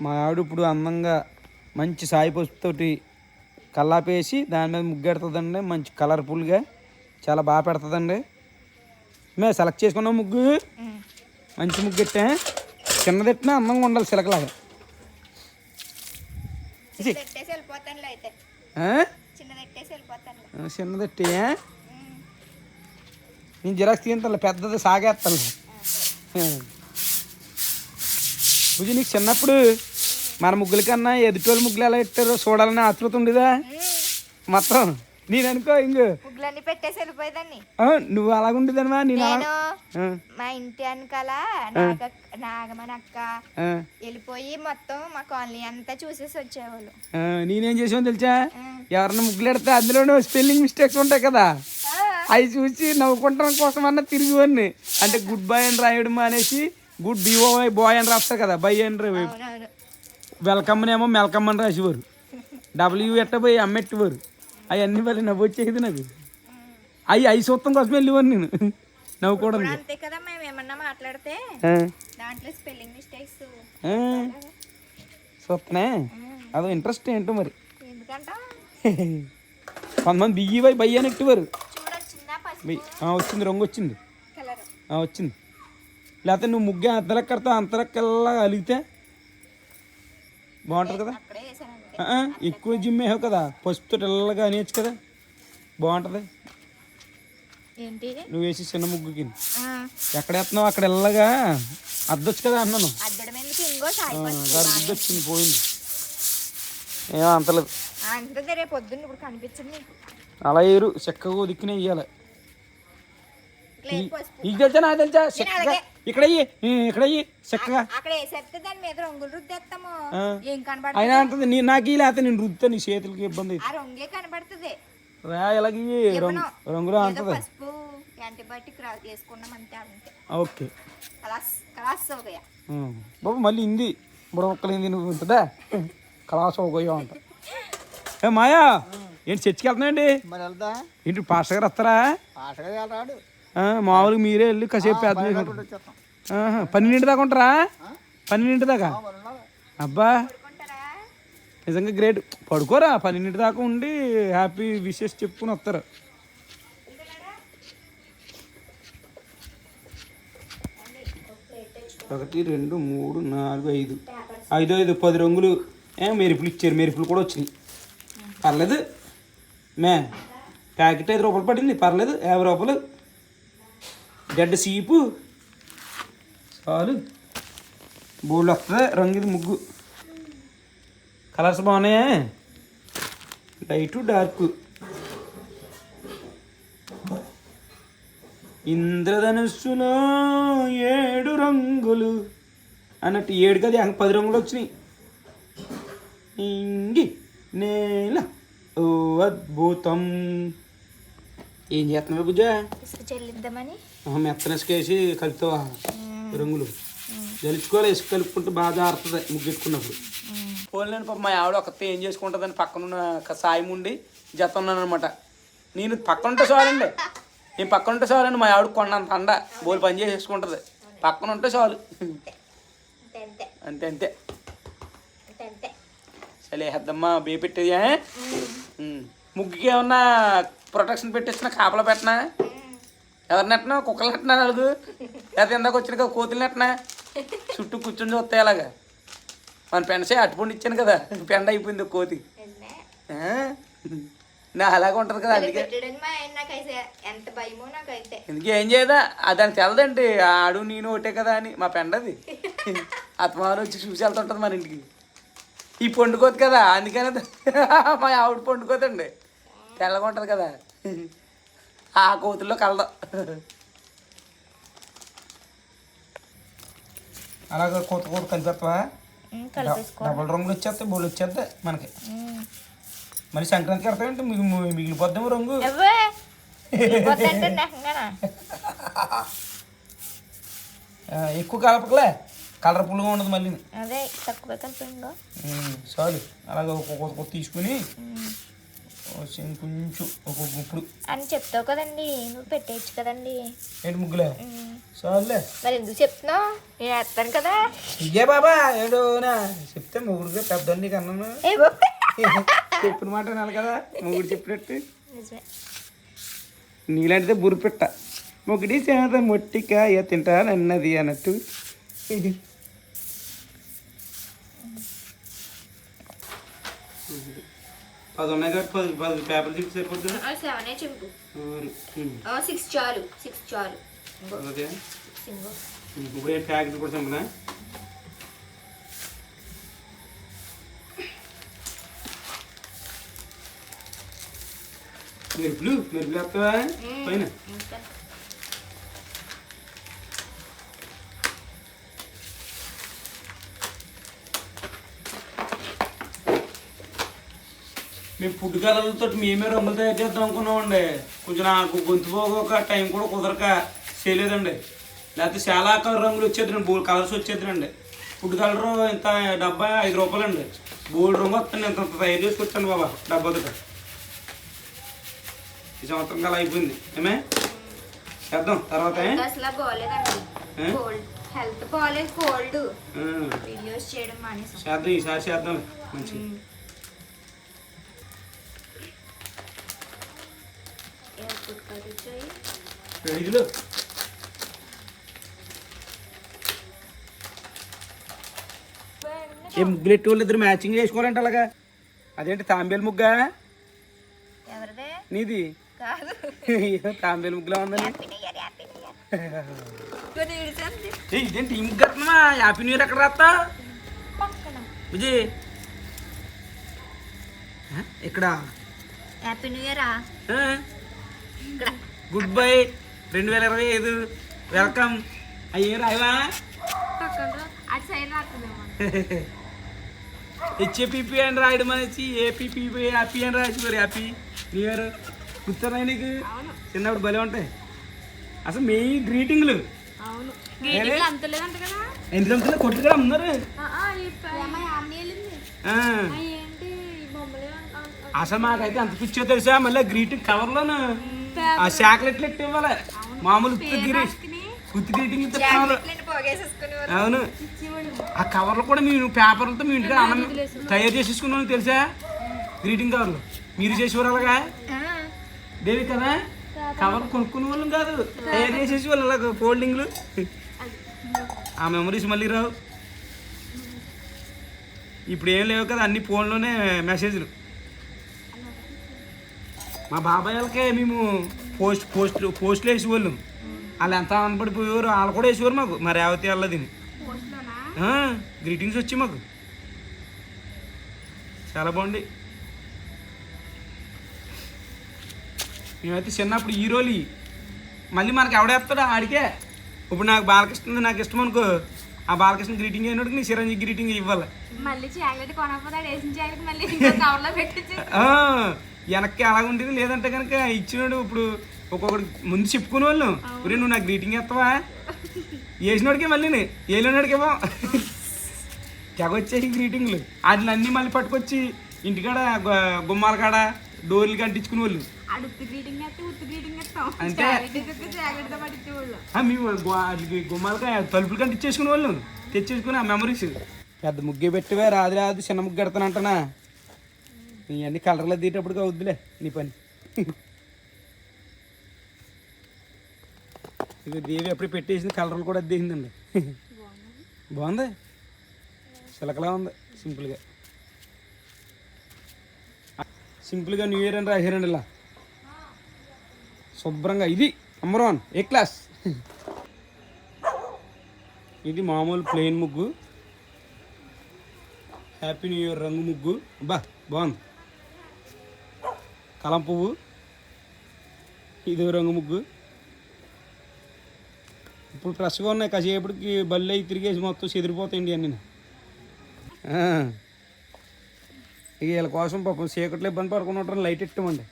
మా ఆవిడ ఇప్పుడు అందంగా మంచి సాయి పసుపుతోటి కల్లాపేసి దాని మీద ముగ్గు పెడుతుందండి మంచి కలర్ఫుల్గా చాలా బాగా పెడుతుందండి. మేము సెలెక్ట్ చేసుకున్నాం ముగ్గు? మంచి ముగ్గు పెట్టా? చిన్నది పెట్టినా అందంగా ఉండాలి సిలకలాగా. ఇది. పెట్టేసి వెళ్ళిపోతానులే అయితే. ఆ? చిన్నది పెట్టేసి వెళ్ళిపోతాను ఆ, చిన్నది పెట్టి నేను జిరాక్స్ తీయంతా పెద్దది సాగేస్తాను భుజి నీకు చిన్నప్పుడు మన ముగ్గుల కన్నా ఎదుటోళ్ళ ముగ్గులు ఎలా పెట్టారో చూడాలని ఆతృత ఉండేదా? మొత్తం. నేను అనుకో ఇంక ముగ్గులన్నీ పెట్టేసి వెళ్ళిపోయేదాన్ని. నువ్వు అలాగుండేదనమా నేను అలా నేను మా ఇంటి వెనకాల నాగ నాగమని అక్క వెళ్ళిపోయి మొత్తం మా కాలనీ అంతా చూసేసి వచ్చేవాళ్ళు. నేనేం చేసామో తెలుసా. ఎవరన్నా ముగ్గులు పెడితే అందులోనూ స్పెల్లింగ్ మిస్టేక్స్ ఉంటాయి కదా. అవి చూసి నవ్వుకుంటాం కోసం అన్న తిరిగివన్నీ అంటే గుడ్ బై అని రాయడం అనేసి గుడ్ బిఓ బాయ్ అని రాస్తారు కదా బై అని రా- అవునవును వెల్కమ్ ఏమో మెల్కమ్ అని రాసేవారు. డబ్ల్యూ ఎట్ట పోయి అమ్మెట్టేవారు అవన్నీ మళ్ళీ నవ్వు వచ్చేది నాకు. అవి ఐదు సూత్రం కోసం వెళ్ళేవారు నేను. నవ్వుకోవడం అంతే కదా మేము ఏమన్నా మాట్లాడితే దాంట్లో స్పెల్లింగ్ మిస్టేక్స్ సూత్తనే అదో ఇంట్రెస్ట్ ఏంటో మరి. కొంతమంది బియ్యి పోయి బయ్యి అని ఎట్టేవారు. బి- వచ్చింది రంగు వచ్చింది. వచ్చింది. లేకపోతే నువ్వు ముగ్గే అంతలెక్క కడతావు అంతలెక్కల్లా అలిగితే బాగుంటుంది కదా? ఎక్కువ జిమ్ వేసావు కదా? పసుపుతో తెల్లగా అనేచ్చు కదా? బాగుంటుంది. ఏంటి? నువ్వు వేసి చిన్న ముగ్గుకి ఎక్కడ వేస్తున్నావు? అక్కడ ఎల్లగా అద్దొచ్చు కదా అన్నాను. వచ్చింది పోయింది. ఏమో అంతలేదు. అంతే రేపు పొద్దున్న ఇప్పుడు కనిపించింది అలా వేయరు చెక్కగా దిక్కునే పసుపు నీకు తెలుసా నాకు తెలుసా? చెక్కగా. ఇక్కడ ఇక్కడ చెక్కగా అయినా అంటుంది నీ నాకు లేకపోతే నేను రుద్దుతా నీ చేతులకి ఇబ్బంది రంగే రా ఇలాగ రంగు అంటది. యాంటీబయాటిక్ రా- ఓకే. కలాస్ కలాస్. బాబు మళ్ళీ హిందీ. బుడమక్కలు హిందీ నువ్వు ఉంటుందా కళాస్ అవుగయో అంట. ఏ మాయా ఏంటి చర్చికి వెళ్తున్నాయండి మరి వెళ్దా? ఏంటి పాస్టర్ గారు వస్తారా? పాటగా రాడు ఆ, మామూలుగా మీరే వెళ్ళి కాసేపు ఆహా, పన్నెండింటి దాకా ఉంటారా? పన్నెండింటి దాకా. అబ్బా. నిజంగా గ్రేట్. పడుకోరా పన్నెండింటి దాకా ఉండి హ్యాపీ విషెస్ చెప్పుకుని వస్తారు. ఒకటి రెండు మూడు నాలుగు ఐదు. ఐదు ఐదు పది రంగులు. ఏ మెరుపులు ఇచ్చారు. మెరుపులు కూడా వచ్చినాయి. పర్లేదు. మే ప్యాకెట్ ఐదు రూపాయలు పడింది. పర్లేదు. యాభై రూపాయలు. గడ్డ సీపు. చాలు. బోర్డు వస్తుంది. రంగు ఇది ముగ్గు. కలర్స్ బాగున్నాయా? Light dark. ఇంద్రధనుస్సులో ఏడు రంగులు. అన్నట్టు ఏడు కదా పది రంగులు వచ్చినాయి. ఇంగి నేల ఓ అద్భుతం. ఏం చేస్తున్నావు పూజ ఇసుక చెల్లిద్దామని మెత్తనసుకేసి కలుపుతావా రంగులు. గెలుచుకోవాలి ఇసుక కలుపుకుంటే బాగా జారుతుంది ముగ్గెట్టుకున్నప్పుడు పోలేని పాప మా ఆవిడ ఒకతే ఏం చేసుకుంటుందని పక్కన ఉన్న ఒక సాయం ఉండి జత ఉన్నాను అనమాట నేను పక్కన ఉంటే చాలండి. నేను పక్కన ఉంటే చాలండి మా ఆవిడ కొన్నంత అండ బోలు పని చేసేసుకుంటుంది. పక్కన ఉంటే చాలు. అంతే అంతే. అంతే అంతే. అంతే అంతే. సరే హద్దమ్మా బే పెట్టేది. ముగ్గుకి ఏమన్నా ప్రొటెక్షన్ పెట్టించిన కాపలా పెట్టనా? ఎవరు నెట్టినా కుక్కలు నెట్టినా నలుగు? లేదా ఇందాక వచ్చిన కదా కోతులు నెట్టినా చుట్టూ కూర్చొని చూస్తాయి అలాగా మన పెండసే అట్టుపండు ఇచ్చాను కదా పెండ అయిపోయింది కోతి? నా అలాగే ఉంటుంది కదా అది అందుకే. ఎంత భయమో నాకైతే. ఎందుకు ఏం చేయదా? దానికి తెలదండి ఆడు నేను ఒకటే కదా అని. మా పెండది. అత్తమారు వచ్చి చూసి వెళ్తుంటుంది మన ఇంటికి. ఈ పండుకోదు కదా అందుకనే అది మా ఆవిడ పండుకోదండి తెల్లగా ఉంటుంది కదా. ఆ కోతుల్లో కలదు. అలాగే కోత కోత కలిపేసుకో. డబుల్ రంగులు వచ్చేస్తాయి బోళ్ళు వచ్చేస్తాయి మనకి. మరి సంక్రాంతికి కడతామంటే మిగి మిగిలిపోద్దాము రంగు. ఎక్కువ కలపకలే. కలర్ఫుల్గా ఉండదు మళ్ళీ అదే తక్కువ కలిపిందో చాలు. అలాగే ఒక్కొక్క తీసుకుని కొంచెం ఒక గుప్పుడు అని చెప్తావు కదండి నువ్వు పెట్టేయచ్చు కదండి. ఏంటి ముగ్గులే. చాలులే. మరి ఎందుకు చెప్తున్నావు? నేను వేస్తాను కదా. ఇయ్యే బాబా ఏడోనా చెప్తే ముగ్గురుగా పెద్ద నీకు అన్నాను ఏ బాబు. చెప్పిన మాట వినాలి కదా ముగ్గురు చెప్పినట్టు. నీలాంటిదే బుర్రు పెట్ట మొగిడి చేత మొట్టికాయ తింటానన్నది అన్నట్టు. పది ఉన్నాయి కాబట్టి పది పది పేపర్ చెప్పి సరిపోతుంది సెవెనే చింపు ఉమ్. సిక్స్ చాలు సిక్స్ చాలు ఇంకో ఓకే సిక్స్ ఇంకో ఇప్పుడు ఏ ప్యాకెట్ కూడా చంపనా మెరుపులు మెరుపులు వేస్తావా పైన ఇంకా. మేము ఫుడ్ కలర్లతో మేమే రంగులు తయారు చేద్దాం అనుకున్నామండి. కొంచెం నాకు గొంతు పోగొక టైం కూడా కుదరక చేయలేదండి. లేకపోతే చాలా కలర్ రంగులు వచ్చేద్దండి బోల్ కలర్స్ వచ్చేద్దండి ఫుడ్ కలర్ ఇంత డబ్బా ఐదు రూపాయలండి. బోల్డ్ రంగు వస్తుంది ఇంత తయారు చేసుకొచ్చాను బాబా డబ్బా దగ్గర ఈ సంవత్సరం కల అయిపోయింది. ఏమే? చేద్దాం తర్వాత ఏ? హెల్త్ అసలు బాగోలేదండి. ఐదులు ఏ ముగ్గులు ఎట్టి వాళ్ళు ఇద్దరు మ్యాచింగ్ చేసుకోవాలంటే అలాగా? అదేంటి తాంబేలు ముగ్గా? నీది? తాంబేలు ముగ్గులా ఉందని. ఇదేంటి ఈ ముగ్గు కడుతున్నా హ్యాపీ న్యూ ఇయర్ ఎక్కడ రాస్తా పక్కన. విజయ్. ఇక్కడ హ్యాపీ న్యూ ఇయరా గుడ్ బై. రెండు వేల ఇరవై ఐదు. వెల్కమ్. అయ్యే రాయవా హెచ్ఏపీపీ అని రాయడం అనేసి ఏపీపీపీ హ్యాపీ అని రాసి మరి హ్యాపీ న్యూ ఇయర్ గుర్తున్నాయి నీకు? చిన్నప్పుడు భలే ఉంటాయి. అసలు మీ గ్రీటింగ్లు? అంత లేదంట కదా? ఉన్నారు అసలు మాకైతే అంత పిచ్చో తెలుసా? మళ్ళీ గ్రీటింగ్ కవర్లోను? ఆ చాక్లెట్లు ఎట్టి ఇవ్వాలి? మామూలు గ్రీటింగ్ అవును. ఆ కవర్లు కూడా మేము పేపర్లతో మీ ఇంటికి అన్నం తయారు చేసేసుకున్నాం తెలుసా? గ్రీటింగ్ కవర్లు. మీరు చేసేవారు అలాగా? దేవి కదా? కవర్ కొనుక్కునే వాళ్ళం కాదు. తయారు చేసేసి వాళ్ళు అలాగ ఫోల్డింగ్లు. ఆ మెమరీస్ మళ్ళీ రావు. ఇప్పుడు ఏం లేవు కదా అన్ని ఫోన్లోనే మెసేజ్లు. మా బాబాయ్ వాళ్ళకే మేము పోస్ట్ పోస్ట్ పోస్ట్లు వేసేవాళ్ళం. వాళ్ళు ఎంత ఆనందపడిపోయేవారు వాళ్ళు కూడా వేసేవారు మాకు. మా రేవతి వాళ్ళదిని. గ్రీటింగ్స్ వచ్చి మాకు. చాలా బాగుంది మేమైతే చిన్నప్పుడు హీరోలు. మళ్ళీ మనకి ఎవడేస్తాడో ఆడికే. ఇప్పుడు నాకు బాలకృష్ణ నాకు ఇష్టం అనుకో. ఆ బాలకృష్ణ గ్రీటింగ్ అయినోడికి నీ చిరంజీవి గ్రీటింగ్ ఇవ్వాలి. మళ్ళీ చాక్లెట్ కొనకపోతే మళ్ళీ ఇంకో కవర్లో పెట్టించి ఆ, వెనక్కి అలా ఉండేది. లేదంటే కనుక ఇచ్చినోడు ఇప్పుడు ఒక్కొక్కడు ముందు చెప్పుకునే వాళ్ళు ఒరే నువ్వు నాకు గ్రీటింగ్ ఇస్తావా వేసినోడికే మళ్ళీ వేయలేనోడికేమో తెగొచ్చేసి గ్రీటింగ్లు వాటిని అన్నీ మళ్ళీ పట్టుకొచ్చి ఇంటికాడ గుమ్మాల కాడ డోర్లు కంటించుకునే వాళ్ళు వాటికి గుమ్మాలకి తలుపులు కంటించేసుకునే వాళ్ళు తెచ్చేసుకుని ఆ మెమరీస్ పెద్ద ముగ్గే పెట్టివే రాదు రాదు చిన్న ముగ్గు పెడతానంటనా ఇవన్నీ కలర్లు దిగేటప్పటికి అవుద్దిలే నీ పని. ఇక దేవి ఎప్పుడు పెట్టేసింది కలర్లు కూడా అద్దేసిందండి బాగుంది? చిలకలా ఉంది సింపుల్గా. సింపుల్గా న్యూ ఇయర్ అని రాశారండి ఇలా. శుభ్రంగా ఇది నెంబర్ వన్ ఏ క్లాస్? ఇది మామూలు ప్లెయిన్ ముగ్గు. హ్యాపీ న్యూ ఇయర్ రంగు ముగ్గు. బా బాగుంది. కలం పువ్వు ఇదో రంగు ముగ్గు. ఇప్పుడు ఫ్రెష్గా ఉన్నాయి కాసేపటికి బళ్ళు అయి తిరిగేసి మొత్తం చెదిరిపోతాయండి అన్నీ. ఇక వీళ్ళ కోసం పాపం చీకట్లో ఇబ్బంది పడుకున్నట్టు లైట్ ఎట్టమండి.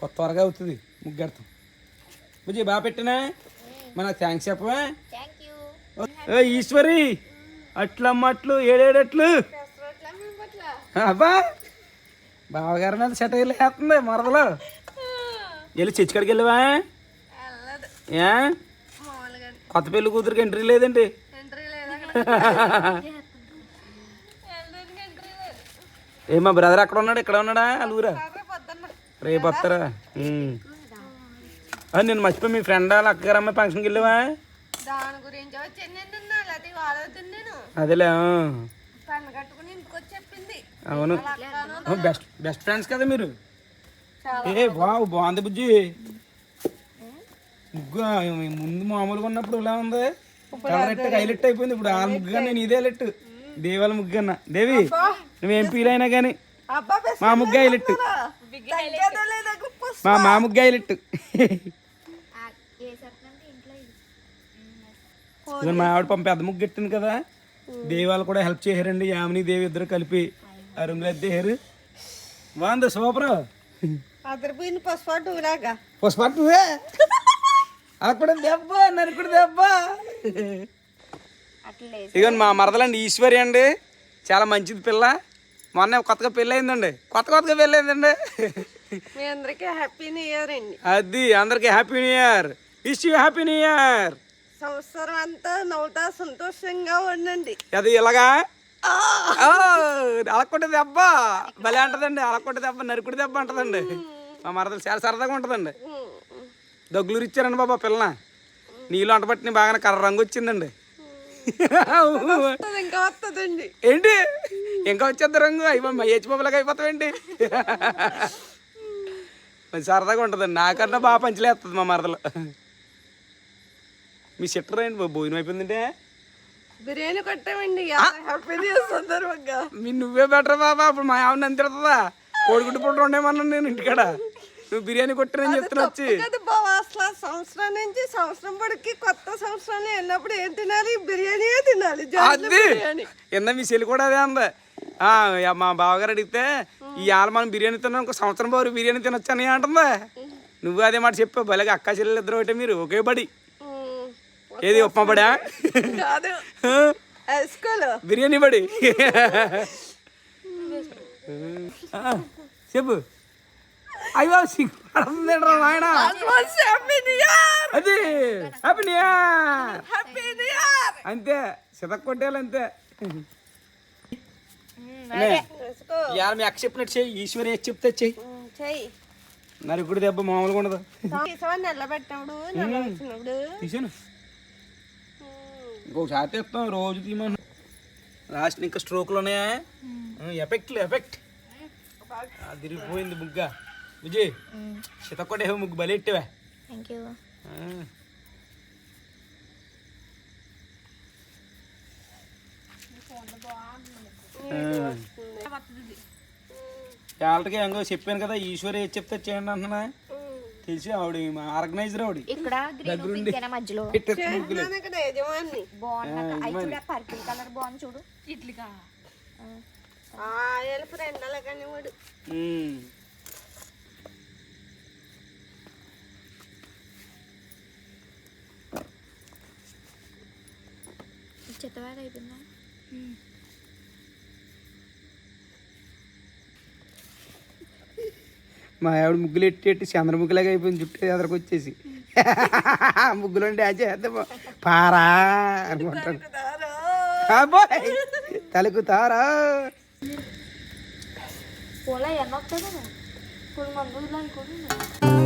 కొత్త త్వరగా అవుతుంది ముగ్గెడతాం. బుజ్జి బాగా పెట్టినా? మన థ్యాంక్స్ చెప్పవా? ఏ ఈశ్వరి అట్లమ్మట్లు ఏడేడట్లు? అబ్బా! బావగారి మీద సెటైర్లు వేస్తుంది మరదలు. వెళ్ళి చర్చికాడికి వెళ్ళవా? ఏ? కొత్త పెళ్ళి కూతురికి ఎంట్రీ లేదండి. ఏ మా బ్రదర్ అక్కడ ఉన్నాడు? ఇక్కడ ఉన్నాడా? అలుగురా రేపు వస్తారా. ఆ, నేను మర్చిపోయి మీ ఫ్రెండ్ వాళ్ళ అక్కగారు అమ్మాయి ఫంక్షన్కి వెళ్ళావా? అదేలే ఆ. పన్ను కట్టుకుని ఇంటికి వచ్చి చెప్పింది అవును. బెస్ట్ బెస్ట్ ఫ్రెండ్స్ కదా మీరు? ఏ బావు బాగుంది బుజ్జి. ముగ్గు ముందు మామూలుగా ఉన్నప్పుడు ఇలా ఉంది? కలరెట్ హైలెట్ అయిపోయింది ఇప్పుడు. ఆ ముగ్గు నేను ఇదే లెట్ దేవాల ముగ్గు కన్నా దేవి నువ్వేం ఫీల్ అయినా కానీ అబ్బా మా ముగ్గు హైలెట్ మా మా ముగ్గు హైలెట్ మా ఆవిడ పంప పెద్ద ముగ్గు ఎట్టింది కదా దేవాలు కూడా హెల్ప్ చేశారండి. యామిని దేవి ఇద్దరు కలిపి. బాగుంది సూపర్ అదరిపోయిన పసుపాటు లాగా పుష్ప నువ్వే? అలా కూడా దెబ్బ దెబ్బ. ఇదిగోండి మా మరదలండి ఈశ్వరి అండి. చాలా మంచిది పిల్ల. మొన్న కొత్తగా పెళ్ళి అయిందండి కొత్త కొత్తగా పెళ్ళి అయిందండి మీ అందరికీ హ్యాపీ న్యూ ఇయర్ అండి. అది అందరికి happy new year wish you happy new year సంవత్సరం అంతా నవ్వుతా సంతోషంగా ఉండండి. అది ఇలాగా? అలకొట్టే దెబ్బ. భలే అంటదండి అలకొట్టే దెబ్బ నరుకుడు దెబ్బ అంటదండి. మా మరదలు చాలా సరదాగా ఉంటదండి. దగ్గులు ఇచ్చారండి బాబా పిల్లన. నీళ్ళు అంట పట్టిన బాగానే కర్ర రంగు వచ్చిందండి. ఇంకా వస్తుందండి. ఏంటి? ఇంకా వచ్చేద్ది రంగు? అయ్యి మా హెచ్ బాబులాగా అయిపోతావేంటి? మంచి సరదాగా ఉంటుందండి. నాకన్నా బాగా పంచలేస్తుంది మా మరదలు. మీ సిట్టర్ బాబు? భోజనం అయిపోయిందంటే? బిర్యానీ కొట్టామండి. హ్యాపీ సందర్భంగా. మీ నువ్వే బెటర్ బాబా అప్పుడు మా ఆవిడ తిడుతుందా? కోడిగుడ్డు పుట్టు ఉండేమన్నాను నేను ఇంటికాడ. నువ్వు బిర్యానీ కొట్టినని చెప్తున్నా వచ్చి. అసలు సంవత్సరం నుంచి సంవత్సరం పడికి కొత్త సంవత్సరం వెళ్ళినప్పుడు ఏం తినాలి? బిర్యానీయే తినాలి అది. బిర్యానీ. ఎన్న మీ చెల్లి కూడా అదే అంది. మా బావగారు అడిగితే ఈ ఆల మనం బిర్యానీ తిన్నాం ఇంకో సంవత్సరం బాబు బిర్యానీ తినొచ్చని అంటుందా. నువ్వు అదే మాట చెప్పావు. భలేగా అక్క చెల్లెలు ఇద్దరు ఒకటే మీరు ఒకే బడి. ఏది ఉప్మా కాదు. వేసుకోలు బిర్యానీ ఆ, చెప్పు. అయ్యో సిగ్గుపడుతుందేంట్రా నాయన? హ్యాపీ న్యూ ఇయర్ అది happy new year happy new year అంతే సితక్ కొట్టేయాలి అంతే. మీ అక్క చెప్పినట్టు చెయ్యి ఈశ్వరి చెప్తే చెయ్యి చెయ్యి నరుకుడు దెబ్బ మామూలుగా ఉండదు. తీసాను. ఇంకొకసారి తెస్తాం రోజు తీయమను లాస్ట్ ఇంకా స్ట్రోక్లు ఉన్నాయా ఎఫెక్ట్లు ఎఫెక్ట్ తిరిగిపోయింది ముగ్గా విజయ్ చితకొట్టే ముగ్గు బలెట్టేవా థ్యాంక్ యూ వాళ్ళకి ఎంగో చెప్పాను కదా ఈశ్వరి ఏది చెప్తే చేయండి అంటున్నా తెలిసి ఆవిడ మా ఆర్గనైజర్ ఆవిడ. ఇక్కడ గ్రీన్ పింక్ అయినా మధ్యలో. యజమాని. పర్పుల్ కలర్ బాగుంది చూడు. ఇట్లుగా ఫ్రెండ్ అలాగని వాడు. చెత్తవాడ అయిపోయిందా? మా ఆవిడ ముగ్గులు ఎట్టి ఎట్టి చంద్రముఖిలాగా అయిపోయింది జుట్టు ఎదరకు వచ్చేసి. ముగ్గులు డ్యాన్స్ చేద్దాం పారా అనుకుంటాను అబ్బాయ్ తలకు తారా. ఎన్న వస్తుంది ఇప్పుడు మందులు అనుకుంటున్నా